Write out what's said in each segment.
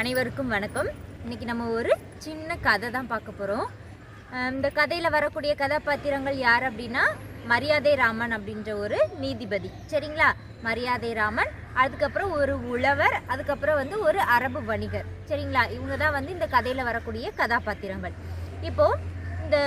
அனைவருக்கும் வணக்கம். இன்னைக்கு நம்ம ஒரு சின்ன கதை தான் பார்க்க போகிறோம் இந்த கதையில் வரக்கூடிய கதாபாத்திரங்கள் யார் அப்படின்னா மரியாதை ராமன் அப்படின்ற ஒரு நீதிபதி. சரிங்களா? மரியாதை ராமன் அதுக்கப்புறம் ஒரு உழவர் அதுக்கப்புறம் வந்து ஒரு அரபு வணிகர். சரிங்களா? இவங்க தான் வந்து இந்த கதையில் வரக்கூடிய கதாபாத்திரங்கள். இப்போது இந்த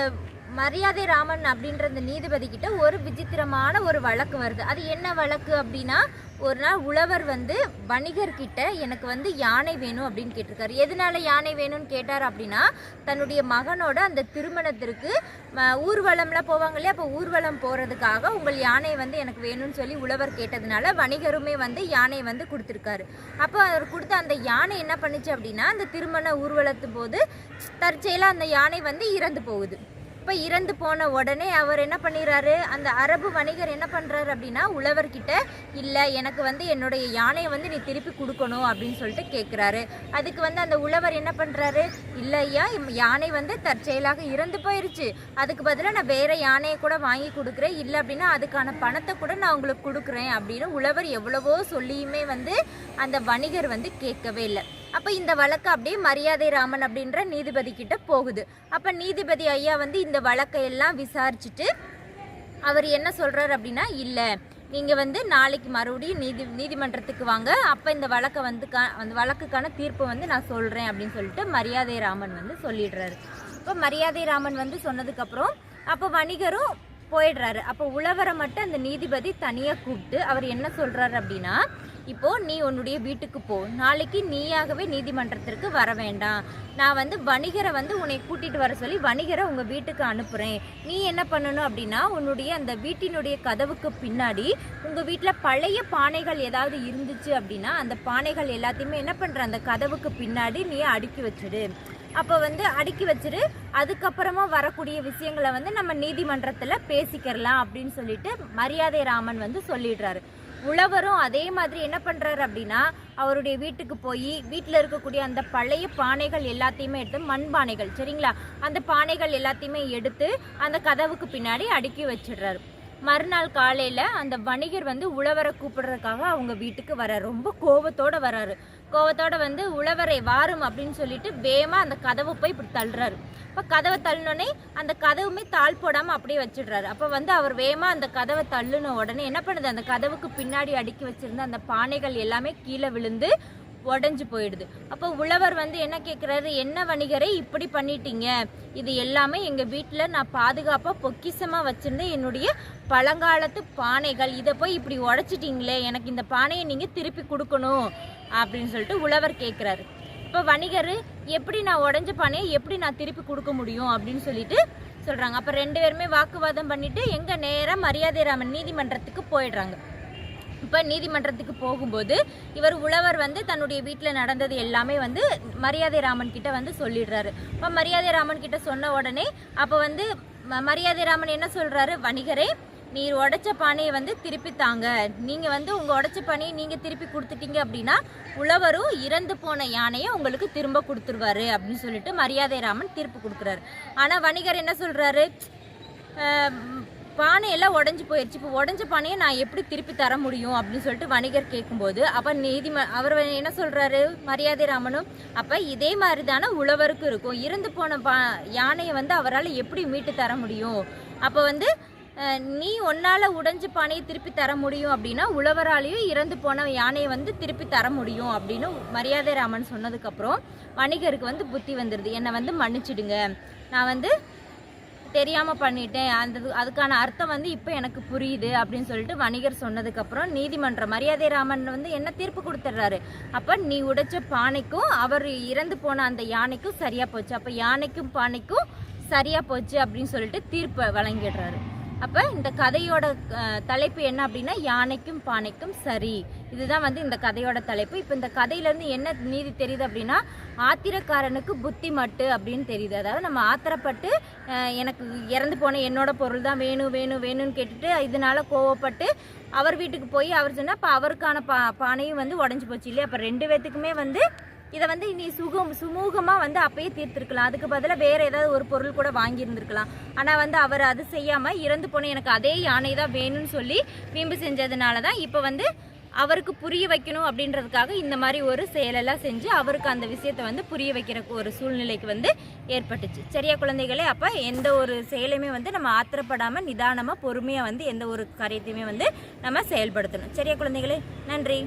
மரியாதை ராமன் அப்படின்ற அந்த நீதிபதி கிட்ட ஒரு விசித்திரமான ஒரு வழக்கு வருது. அது என்ன வழக்கு அப்படின்னா ஒரு நாள் உழவர் வந்து வணிகர்கிட்ட எனக்கு வந்து யானை வேணும் அப்படின்னு கேட்டிருக்காரு. எதனால யானை வேணும்னு கேட்டார் அப்படின்னா தன்னுடைய மகனோட அந்த திருமணத்திற்கு ம, ஊர்வலம்லாம் போவாங்க இல்லையா? அப்போ ஊர்வலம் போகிறதுக்காக உங்கள் யானை வந்து எனக்கு வேணும்னு சொல்லி உழவர் கேட்டதுனால வணிகருமே வந்து யானை வந்து கொடுத்துருக்காரு. அப்போ அவர் கொடுத்த அந்த யானை என்ன பண்ணுச்சு அப்படின்னா அந்த திருமண ஊர்வலத்து போது தற்செயலாக அந்த யானை வந்து இறந்து போகுது. இப்போ இறந்து போன உடனே அவர் என்ன பண்ணிடுறாரு அந்த அரபு வணிகர் என்ன பண்ணுறாரு அப்படின்னா உழவர்கிட்ட இல்லை எனக்கு வந்து என்னுடைய யானையை வந்து நீ திருப்பி கொடுக்கணும் அப்படின்னு சொல்லிட்டு கேட்குறாரு அதுக்கு வந்து அந்த உழவர் என்ன பண்ணுறாரு இல்லை ஐயா யானை வந்து தற்செயலாக இறந்து போயிருச்சு. அதுக்கு பதிலாக நான் வேற யானையை கூட வாங்கி கொடுக்குறேன். இல்லை அப்படின்னா அதுக்கான பணத்தை கூட நான் உங்களுக்கு கொடுக்குறேன் அப்படின்னு உழவர் எவ்வளவோ சொல்லியுமே வந்து அந்த வணிகர் வந்து கேட்கவே இல்லை. அப்போ இந்த வழக்கு அப்படியே மரியாதை ராமன் அப்படின்ற நீதிபதி கிட்ட போகுது. அப்போ நீதிபதி ஐயா வந்து இந்த வழக்கை எல்லாம் விசாரிச்சுட்டு அவர் என்ன சொல்கிறார் அப்படின்னா இல்லை நீங்கள் வந்து நாளைக்கு மறுபடியும் நீதி நீதிமன்றத்துக்கு வாங்க. அப்போ இந்த வழக்கை வந்து அந்த வழக்குக்கான தீர்ப்பு வந்து நான் சொல்கிறேன் அப்படின்னு சொல்லிட்டு மரியாதை ராமன் வந்து சொல்லிடுறாரு. இப்போ மரியாதை ராமன் வந்து சொன்னதுக்கப்புறம் அப்போ வணிகரும் போயிடுறாரு. அப்போ உழவரை மட்டும் அந்த நீதிபதி தனியாக கூப்பிட்டு அவர் என்ன சொல்கிறாரு அப்படின்னா இப்போ நீ உன்னுடைய வீட்டுக்கு போ. நாளைக்கு நீயாகவே நீதிமன்றத்திற்கு வர வேண்டாம். நான் வந்து வணிகரை வந்து உன்னை கூட்டிகிட்டு வர சொல்லி வணிகரை உங்கள் வீட்டுக்கு அனுப்புகிறேன் நீ என்ன பண்ணணும் அப்படின்னா உன்னுடைய அந்த வீட்டினுடைய கதவுக்கு பின்னாடி உங்கள் வீட்டில் பழைய பானைகள் ஏதாவது இருந்துச்சு அப்படின்னா அந்த பானைகள் எல்லாத்தையுமே என்ன பண்ணுற அந்த கதவுக்கு பின்னாடி நீ அடுக்கி வச்சிடு. அப்போ வந்து அடுக்கி வச்சிரு. அதுக்கப்புறமா வரக்கூடிய விஷயங்களை வந்து நம்ம நீதிமன்றத்தில் பேசிக்கிறலாம் அப்படின்னு சொல்லிட்டு மரியாதை ராமன் வந்து சொல்லிடுறாரு. உழவரும் அதே மாதிரி என்ன பண்ணுறாரு அப்படின்னா அவருடைய வீட்டுக்கு போய் வீட்டில் இருக்கக்கூடிய அந்த பழைய பானைகள் எல்லாத்தையுமே எடுத்து மண் பானைகள் சரிங்களா? அந்த பானைகள் எல்லாத்தையுமே எடுத்து அந்த கதவுக்கு பின்னாடி அடுக்கி வச்சிடுறாரு. மறுநாள் காலையில் அந்த வணிகர் வந்து உழவரை கூப்பிடுறதுக்காக அவங்க வீட்டுக்கு வர ரொம்ப கோபத்தோடு வராரு கோவத்தோட வந்து உழவரை வாரும் அப்படின்னு சொல்லிட்டு வேகமா அந்த கதவை போய் இப்படி தள்ளுறாரு. இப்போ கதவை தள்ளினோடனே அந்த கதவுமே தாழ் போடாமல் அப்படியே வச்சிடுறாரு. அப்போ வந்து அவர் வேகமா அந்த கதவை தள்ளுன உடனே என்ன பண்ணுது? அந்த கதவுக்கு பின்னாடி அடுக்கி வச்சிருந்த அந்த பானைகள் எல்லாமே கீழே விழுந்து உடஞ்சி போயிடுது. அப்போ உழவர் வந்து என்ன கேட்குறாரு என்ன வணிகரை இப்படி பண்ணிட்டீங்க? இது எல்லாமே எங்கள் வீட்டில் நான் பாதுகாப்பாக பொக்கிஷமாக வச்சுருந்தேன் என்னுடைய பழங்காலத்து பானைகள். இதை போய் இப்படி உடச்சிட்டிங்களே எனக்கு இந்த பானையை நீங்கள் திருப்பி கொடுக்கணும். அப்படின்னு சொல்லிட்டு உழவர் கேட்குறாரு இப்போ வணிகர் எப்படி நான் உடஞ்ச பானையை எப்படி நான் திருப்பி கொடுக்க முடியும்? அப்படின்னு சொல்லிட்டு சொல்கிறாங்க அப்போ ரெண்டு பேருமே வாக்குவாதம் பண்ணிவிட்டு எங்கே நேராக மரியாதை ராமன் நீதிமன்றத்துக்கு போயிடுறாங்க. இப்போ நீதிமன்றத்துக்கு போகும்போது இவர் உழவர் வந்து தன்னுடைய வீட்டில் நடந்தது எல்லாமே வந்து மரியாதை ராமன் கிட்ட வந்து சொல்லிடுறாரு. இப்போ மரியாதை ராமன் கிட்ட சொன்ன உடனே அப்போ வந்து ம- மரியாதை ராமன் என்ன சொல்கிறாரு வணிகரே நீர் உடைச்ச பானையை வந்து திருப்பி தாங்க. நீங்கள் வந்து உங்கள் உடைச்ச பானையை நீங்கள் திருப்பி கொடுத்துட்டீங்க அப்படின்னா உழவரும் இறந்து போன யானையை உங்களுக்கு திரும்ப கொடுத்துருவாரு அப்படின்னு சொல்லிட்டு மரியாதை ராமன் திருப்பி கொடுக்குறாரு. ஆனால் வணிகர் என்ன சொல்கிறாரு பானையெல்லாம் உடஞ்சி போயிடுச்சு இப்போ உடஞ்ச பானையை நான் எப்படி திருப்பி தர முடியும் அப்படின்னு சொல்லிட்டு வணிகர் கேட்கும்போது அப்போ நீதிம அவர் என்ன சொல்கிறாரு மரியாதை ராமனும் அப்போ இதே மாதிரி தானே உழவருக்கும் இருக்கும். இறந்து போன பா யானையை வந்து அவரால் எப்படி மீட்டு தர முடியும்? அப்போ வந்து நீ ஒன்னால் உடைஞ்ச பானையை திருப்பி தர முடியும் அப்படின்னா உழவராலையும் இறந்து போன யானையை வந்து திருப்பி தர முடியும் அப்படின்னு மரியாதை ராமன் சொன்னதுக்கப்புறம் வணிகருக்கு வந்து புத்தி வந்துடுது என்னை வந்து மன்னிச்சிடுங்க. நான் வந்து தெரியாமல் பண்ணிட்டேன். அந்த அதுக்கான அர்த்தம் வந்து இப்போ எனக்கு புரியுது அப்படின்னு சொல்லிட்டு வணிகர் சொன்னதுக்கப்புறம் நீதிமன்றம் மரியாதை ராமன் வந்து என்ன தீர்ப்பு கொடுத்துட்றாரு? அப்போ நீ உடைச்ச பானைக்கும் அவர் இறந்து போன அந்த யானைக்கும் சரியாக போச்சு. அப்போ யானைக்கும் பானைக்கும் சரியாக போச்சு அப்படின்னு சொல்லிட்டு தீர்ப்பை வழங்கிடுறாரு. அப்போ இந்த கதையோட தலைப்பு என்ன அப்படின்னா யானைக்கும் பானைக்கும் சரி. இதுதான் வந்து இந்த கதையோட தலைப்பு. இப்போ இந்த கதையிலேருந்து என்ன நீதி தெரியுது அப்படின்னா ஆத்திரக்காரனுக்கு புத்தி மட்டு அப்படின்னு தெரியுது. அதாவது நம்ம ஆத்திரப்பட்டு எனக்கு இறந்து போன என்னோட பொருள் தான் வேணும் வேணும் வேணும்னு கேட்டுட்டு இதனால கோவப்பட்டு அவர் வீட்டுக்கு போய் அவர் சொன்னால் அப்போ அவருக்கான பா பானையும் வந்து உடஞ்சி போச்சு இல்லையா? அப்போ ரெண்டு பேத்துக்குமே வந்து இதை வந்து நீ சுகம் சுமூகமாக வந்து அப்பயே தீர்த்திருக்கலாம். அதுக்கு பதிலாக வேற ஏதாவது ஒரு பொருள் கூட வாங்கியிருந்திருக்கலாம். ஆனால் வந்து அவர் அது செய்யாமல் இறந்து போன எனக்கு அதே யானை தான் வேணும்னு சொல்லி வீம்பு செஞ்சதுனால தான் இப்போ வந்து அவருக்கு புரிய வைக்கணும் அப்படின்றதுக்காக இந்த மாதிரி ஒரு செயலெல்லாம் செஞ்சு அவருக்கு அந்த விஷயத்தை வந்து புரிய வைக்கிற ஒரு சூழ்நிலைக்கு வந்து ஏற்பட்டுச்சு. சரியா குழந்தைகளே அப்போ எந்த ஒரு செயலையுமே வந்து நம்ம ஆத்திரப்படாமல் நிதானமாக பொறுமையாக வந்து எந்த ஒரு காரியத்தையுமே வந்து நம்ம செயல்படுத்தணும். சரியா குழந்தைகளே நன்றி.